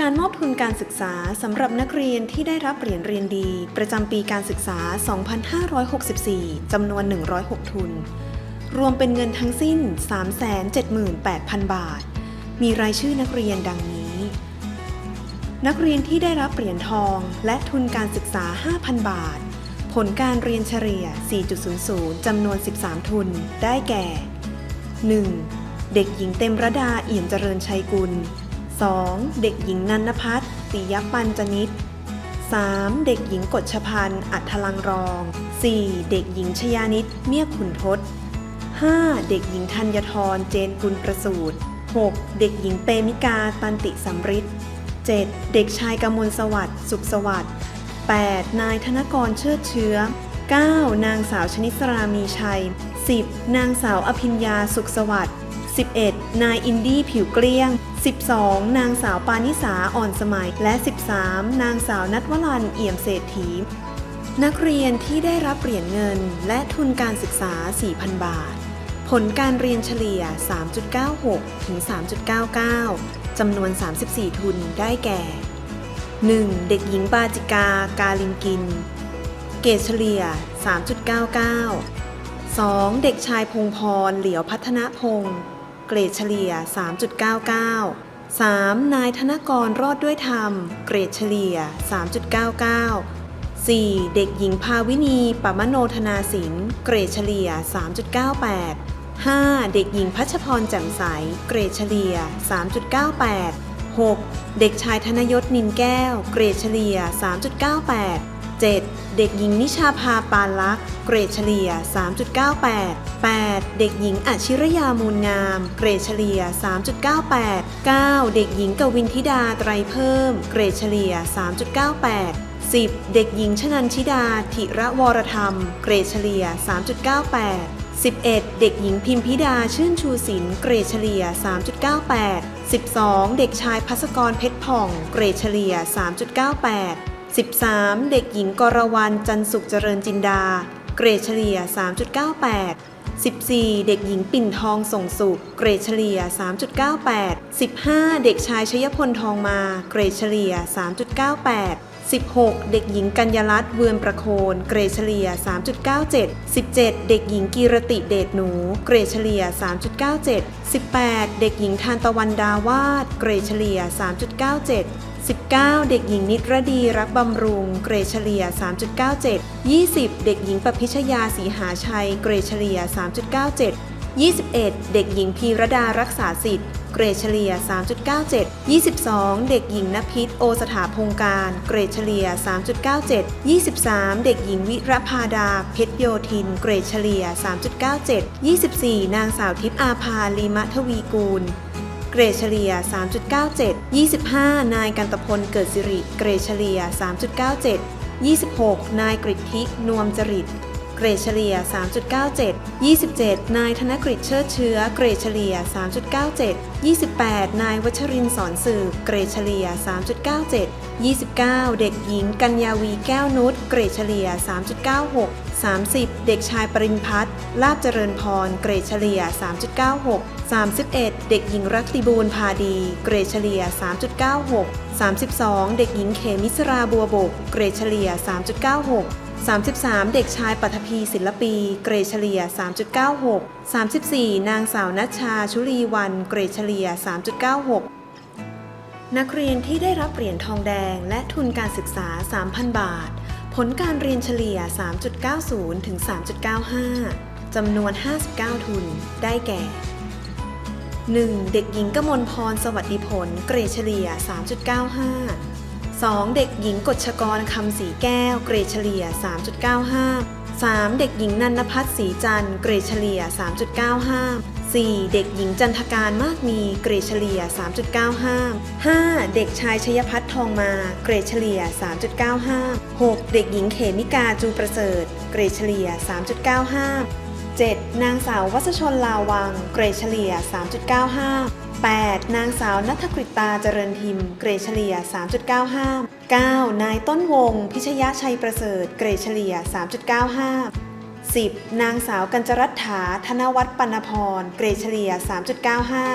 การมอบทุนการศึกษาสำหรับนักเรียนที่ได้รับเหรียญเรียนดี ประจำปีการศึกษา 2564 จำนวน 106 ทุน รวมเป็นเงินทั้งสิ้น 378,000 บาท มีรายชื่อนักเรียนดังนี้ นักเรียนที่ได้รับเหรียญทองและทุนการศึกษา 5,000 บาท ผลการเรียนเฉลี่ย 4.00 จำนวน 13 ทุน ได้แก่ 1. เด็กหญิงเต็มระดาเอี่ยมเจริญชัยกุล 2. เด็กหญิงนันนพัฒน์ปิยปัญจนิต 3. เด็กหญิงกฎชพันธ์อัทลังรอง 4. เด็กหญิงชยานิตเมียขุนทศ 5. เด็กหญิงธัญทรเจนกุลประสูตร 6. เด็กหญิงเปมิกาตันติสัมฤทธิ์ 7. เด็กชายกมลสวัสดิ์สุขสวัสดิ์ 8. นายธนกรเชิดเชื้อ 9. นางสาวชนิสรามีชัย 10. นางสาวอภิญญาสุขสวัสดิ์ 11. นายอินดี้ผิวเกลี้ยง 12. นางสาวปานิสาอ่อนสมัย และ 13. นางสาวนัทวรันเอี่ยมเศรษฐี นักเรียนที่ได้รับเหรียญเงิน และทุนการศึกษา 4,000 บาท ผลการเรียนเฉลี่ย 3.96 ถึง 3.99 จำนวน 34 ทุนได้แก่ 1. เด็กหญิงปาจิกา กาลินกิน เกรดเฉลี่ย 3.99 2. เด็กชายพงพร เหลียวพัฒนพงศ์ เกรดเฉลี่ย 3.99 3. นายธนกรรอดด้วยธรรม เกรดเฉลี่ย 3.99 4. เด็กหญิงภาวินีปมโนธนาสิน เกรดเฉลี่ย 3.98 5. เด็กหญิงพัชพรแจ่มใส เกรดเฉลี่ย 3.98 6. เด็กชายธนยศนินแก้ว เกรดเฉลี่ย 3.98 7. เด็กหญิงนิชาภาปานลักษ์เกรดเฉลี่ย 3.98 8. เด็กหญิงอาชิรยามูลงาม เกรดเฉลี่ย 3.98 9. เด็กหญิงกวินธิดาไตรเพิ่ม เกรดเฉลี่ย 3.98 10. เด็กหญิงชนันชิดา ธิระวรธรรม เกรดเฉลี่ย 3.98 11. เด็กหญิงพิมพิดาชื่นชูศิลป์เกรดเฉลี่ย 3.98 12. เด็กชายพัสกรเพชรผ่อง เกรดเฉลี่ย 3.98 13. เด็กหญิงกรวรรณจันสุขเจริญจินดา เกรดเฉลี่ย 3.98 14. เด็กหญิงปิ่นทองส่งสุข เกรดเฉลี่ย 3.98 15. เด็กชายชยพลทองมา เกรดเฉลี่ย 3.98 16. เด็กหญิงกัญญาลัตน์เวือนประโคน เกรดเฉลี่ย 3.97 17. เด็กหญิงกีรติเดชหนู เกรดเฉลี่ย 3.97 18. เด็กหญิงทานตะวันดาวาด เกรดเฉลี่ย 3.97 19. เด็กหญิงนิตรดีรักบำรุง เกรดเฉลี่ย 3.97 20. เด็กหญิงปพิชยาสีหาชัย เกรดเฉลี่ย 3.97 21. เด็กหญิงพีรดารักษาสิทธิ์ เกรดเฉลี่ย 3.97 22. เด็กหญิงนภิษโอสถาพงการ เกรดเฉลี่ย 3.97 23. เด็กหญิงวิรพาดา เพชรโยธิน เกรดเฉลี่ย 3.97 24. นางสาวทิพย์อาภาลีมะทวีกูล เกรดเฉลี่ย 3.97 25 นายกันตพลเกิดสิริ เกรดเฉลี่ย 3.97 26 นายกริทิกนวมจริต เกรดเฉลี่ย 3.97 27 นายธนกฤษเชิดเชื้อ เกรดเฉลี่ย 3.97 28 นายวัชรินสอนสืบเกรดเฉลี่ย 3.97 29 เด็กหญิงกัญญาวีแก้วนุช เกรดเฉลี่ย 3.96 30 เด็กชายปรินพัฒน์ ลาบเจริญพร เกรดเฉลี่ย 3.96 31 เด็กหญิงรักติบูลพาดี เกรดเฉลี่ย 3.96 32 เด็กหญิงเขมิสราบัวบก เกรดเฉลี่ย 3.96 33 เด็กชายปัทภีศิลปี เกรดเฉลี่ย 3.96 34 นางสาวนัชชาชุลีวัน เกรดเฉลี่ย 3.96 นักเรียนที่ได้รับเหรียญทองแดงและทุนการศึกษา 3,000 บาท ผลการเรียนเฉลี่ย 3.90 ถึง 3.95 จำนวน 59 ทุน ได้แก่ 1. เด็กหญิงกมลพรสวัสดิผล เกรดเฉลี่ย 3.95 2. เด็กหญิงกฎชกรคำสีแก้ว เกรดเฉลี่ย 3.95 3. เด็กหญิงนันนพัฒน์สีจันทร์เกรดเฉลี่ย 3.95 4. เด็กหญิงจันทการมากมีเกรดเฉลี่ย 3.95 5. เด็กชายชยพัฒน์ทองมาเกรดเฉลี่ย 3.95 6. เด็กหญิงเขมิกาจูประเสริฐ เกรดเฉลี่ย 3.95 7. นางสาววัชชนลาวัง เกรดเฉลี่ย 3.95 8. นางสาวนัทกฤตาเจริญทิม เกรดเฉลี่ย 3.95 9. นายต้นวง พิชยะชัยประเสริฐ เกรดเฉลี่ย 3.95 10. นางสาวกัญจรัตถา ธนวัฒน์ปนพร เกรดเฉลี่ย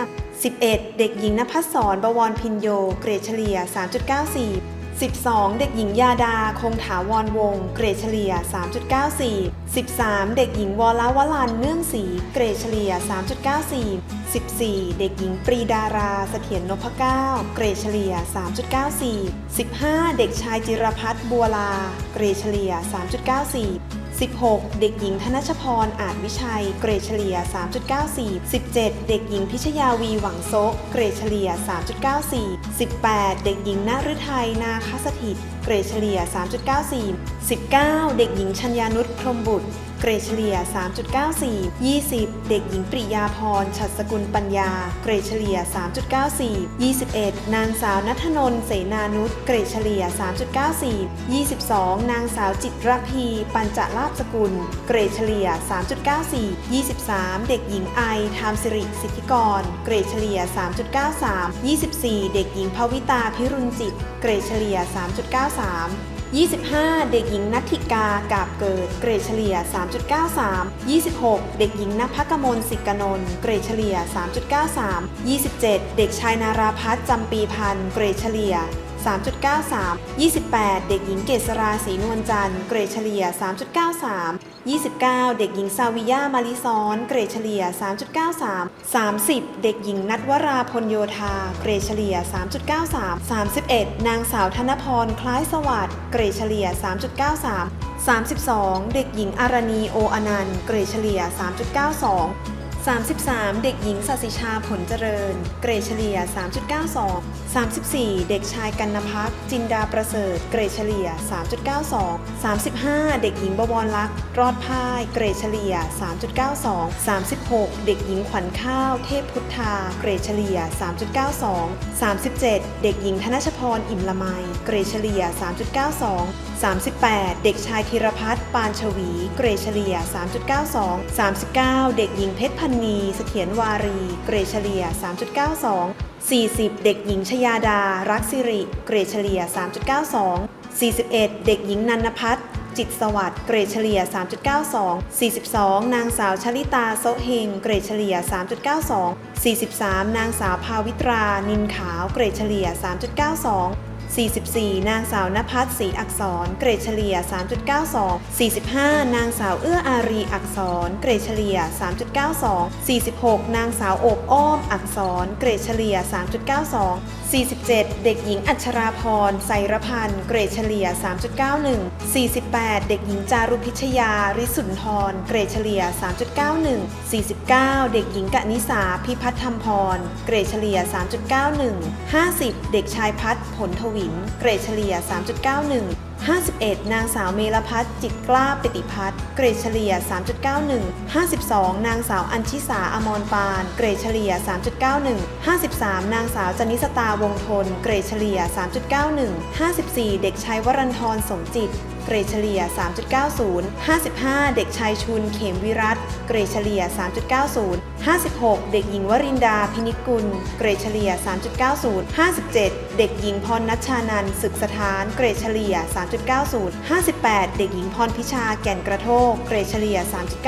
3.95 11. เด็กหญิงนภัสสรบวรพินโย เกรดเฉลี่ย 3.94 12 เด็กหญิงยาดา คงถาวรวง เกรดเฉลี่ย 3.94 13 เด็กหญิงวลาวลันเนื่องศรีเกรดเฉลี่ย 3.94 14 เด็กหญิงปรีดาราเสถียรนพเก้า เกรดเฉลี่ย 3.94 15 เด็กชายจิรพัฒน์บัวลา เกรดเฉลี่ย 3.94 16 เด็กหญิงธนชพร อาจวิชัย เกรดเฉลี่ย 3.94 17 เด็กหญิงพิชยาวีหวังโซกเกรดเฉลี่ย 3.94 18 เด็กหญิงนาฤทัย นาคสถิต เกรดเฉลี่ย 3.94 19 เด็กหญิงชัญญานุชพรมบุตร เกรดเฉลี่ย 3.94 20 เด็กหญิงปริยาพร ฉัตรสกุลปัญญา เกรดเฉลี่ย 3.94 21 นางสาวนัทนนเสนานุช เกรดเฉลี่ย 3.94 22 นางสาวจิตรพี ปัญจลาภสกุล เกรดเฉลี่ย 3.94 23 เด็กหญิงไอทามสิริสิทธิกร เกรดเฉลี่ย 3.93 24 เด็กหญิงภวิตาพิรุณจิต เกรดเฉลี่ย 3.93 25 เด็กหญิงนัทธิกากาบเกิด เกรดเฉลี่ย 3.93 26 เด็กหญิงนภกมลสิกนนท์เกรดเฉลี่ย 3.93 27 เด็กชายนาราพัฒน์จำปีพันธ์เกรดเฉลี่ย 3.93 28 เด็กหญิงเกษราศรีนวลจันทร์เกรดเฉลี่ย 3.93 29 เด็กหญิงซาวิยามาริซอน เกรดเฉลี่ย 3.93 30 เด็กหญิงนัทวราพลโยธา เกรดเฉลี่ย 3.93 31 นางสาวธนพร คล้ายสวัสดิ์ เกรดเฉลี่ย 3.93 32 เด็กหญิงอารณีโออนันต์ เกรดเฉลี่ย 3.92 33 เด็กหญิงสัสิชาผลเจริญ เกรดเฉลี่ย 3.92 34 เด็กชายกันนพักจินดาประเสริฐ เกรดเฉลี่ย 3.92 35 เด็กหญิงบวรลักษ์รอดพ่าย เกรดเฉลี่ย 3.92 36 เด็กหญิงขวัญข้าว เทพพุทธา เกรดเฉลี่ย 3.92 37 เด็กหญิงธนชพร อิ่มละไม เกรดเฉลี่ย 3.92 38 เด็กชายธีรพัฒน์ปานชวี เกรดเฉลี่ย 3.92 39 เด็กหญิงเพชรพันนีเสถียรวารี เกรดเฉลี่ย 3.92 40 เด็กหญิงชยาดา รักสิริ เกรดเฉลี่ย 3.92 41 เด็กหญิงนันพัฒน์จิตสวัสดิ์เกรดเฉลี่ย 3.92 42 นางสาวชลิตาโซเฮง เกรดเฉลี่ย 3.92 43 นางสาวภาวิตรา นินขาว เกรดเฉลี่ย 3.92 44 นางสาวนภัสศรีอักษร เกรดเฉลี่ย 3.92 45 นางสาวเอื้ออารีอักษร เกรดเฉลี่ย 3.92 46 นางสาวโอบอ้อมอักษร เกรดเฉลี่ย 3.92 47 เด็กหญิงอัชราพรไซรพันธ์ เกรดเฉลี่ย 3.91 48 เด็กหญิงจารุพิชยา ริสุนทร เกรดเฉลี่ย 3.91 49 เด็กหญิงกนิสา พิพัฒน์ธรรมพร เกรดเฉลี่ย 3.91 50 เด็กชายพัฒผลทวิน เกรดเฉลี่ย 3.91 51 นางสาวเมลพัฒจิตกล้าปิติพัฒเกรดเฉลี่ย 3.91 52 นางสาวอัญชิสาอมรปาน เกรดเฉลี่ย 3.91 53 นางสาวจนิสตาวงทน เกรดเฉลี่ย 3.91 54 เด็กชายวรันทรสมจิต เกรดเฉลี่ย 3.90 55 เด็กชายชุน เขมวิรัต เกรดเฉลี่ย 3.90 56 เด็กหญิงวรินดา พินิกุล เกรดเฉลี่ย 3.90 57 เด็กหญิงพรนัชชานันศึกสถาน เกรดเฉลี่ย 3.90 58 เด็กหญิงพรพิชา แก่นกระโทก เกรดเฉลี่ย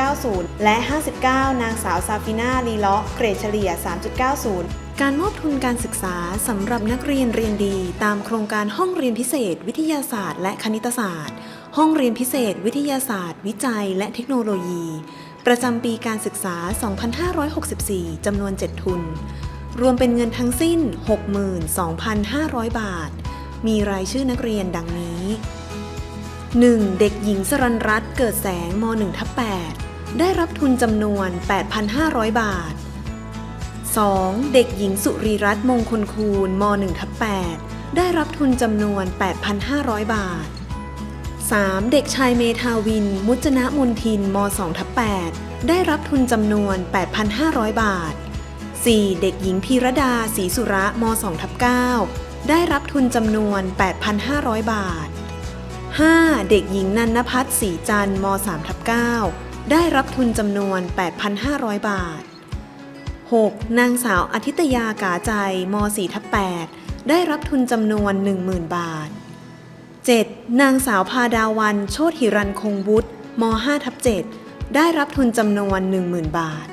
3.90 และ 59 นางสาวซาฟิน่าลีเลาะ เกรดเฉลี่ย 3.90 การมอบทุนการศึกษาสำหรับนักเรียนเรียนดี ตามโครงการห้องเรียนพิเศษ วิทยาศาสตร์ และคณิตศาสตร์ ห้องเรียนพิเศษ วิทยาศาสตร์ วิจัย และเทคโนโลยี ประจำปีการศึกษา 2564 จำนวน 7 ทุน รวมเป็นเงินทั้งสิ้น 62,500 บาท มีรายชื่อนักเรียนดังนี้ 1. เด็กหญิงสรันรัตน์เกิดแสงม 1 ทับ8ได้รับทุนจำนวน 8,500 บาท 2. เด็กหญิงสุรีรัตน์มงคลคูณม1ทับ8ได้รับทุนจำนวน 8,500 บาท 3. เด็กชายเมทาวิน มุจนะมุนทินม2ทับ8ได้รับทุนจำนวน 8,500 บาท 4. เด็กหญิงพีรดาศรีสุระม2ทับ9ได้รับทุนจำนวน 8,500 บาท 5. เด็กหญิงนันนพัฒน์ศรีจันทร์ม3ทับ9ได้รับทุนจำนวน 8,500 บาท 6. นางสาวอาทิตยากาใจม4ทับ8ได้รับทุนจำนวน 10,000 บาท 7. นางสาวพาดาวันโชติหิรันคงวุฒิม5ทับ7ได้รับทุนจำนวน 10,000 บาท